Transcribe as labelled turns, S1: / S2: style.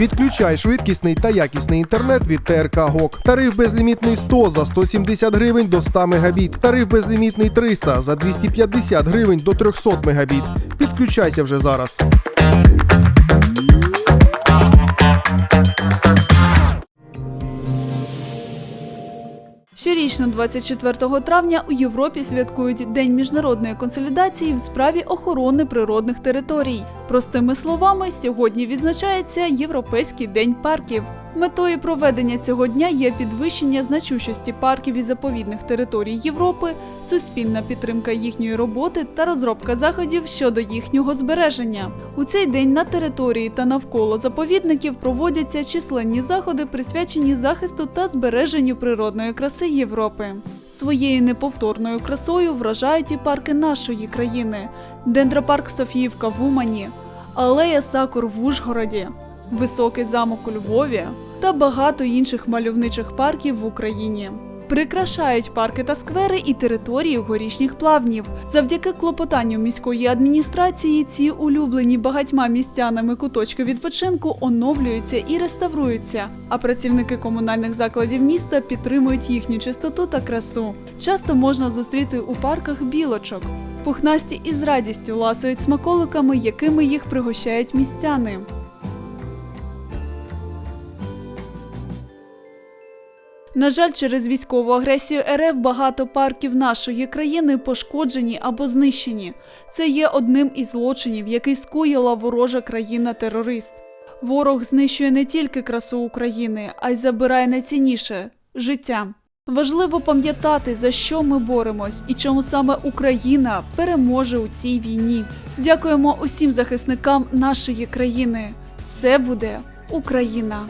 S1: Підключай швидкісний та якісний інтернет від ТРК ГОК. Тариф безлімітний 100 за 170 гривень до 100 мегабіт. Тариф безлімітний 300 за 250 гривень до 300 мегабіт. Підключайся вже зараз.
S2: Щорічно, 24 травня, у Європі святкують День міжнародної консолідації в справі охорони природних територій. Простими словами, сьогодні відзначається Європейський день парків. Метою проведення цього дня є підвищення значущості парків і заповідних територій Європи, суспільна підтримка їхньої роботи та розробка заходів щодо їхнього збереження. У цей день на території та навколо заповідників проводяться численні заходи, присвячені захисту та збереженню природної краси Європи. Своєю неповторною красою вражають і парки нашої країни: дендропарк Софіївка в Умані, Алея Сакур в Ужгороді, Високий замок у Львові та багато інших мальовничих парків в Україні. Прикрашають парки та сквери і території горішніх плавнів. Завдяки клопотанню міської адміністрації ці улюблені багатьма містянами куточки відпочинку оновлюються і реставруються. А працівники комунальних закладів міста підтримують їхню чистоту та красу. Часто можна зустріти у парках білочок. Пухнасті із радістю ласують смаколиками, якими їх пригощають містяни. На жаль, через військову агресію РФ багато парків нашої країни пошкоджені або знищені. Це є одним із злочинів, який скоїла ворожа країна-терорист. Ворог знищує не тільки красу України, а й забирає найцінніше життя. Важливо пам'ятати, за що ми боремось і чому саме Україна переможе у цій війні. Дякуємо усім захисникам нашої країни. Все буде Україна!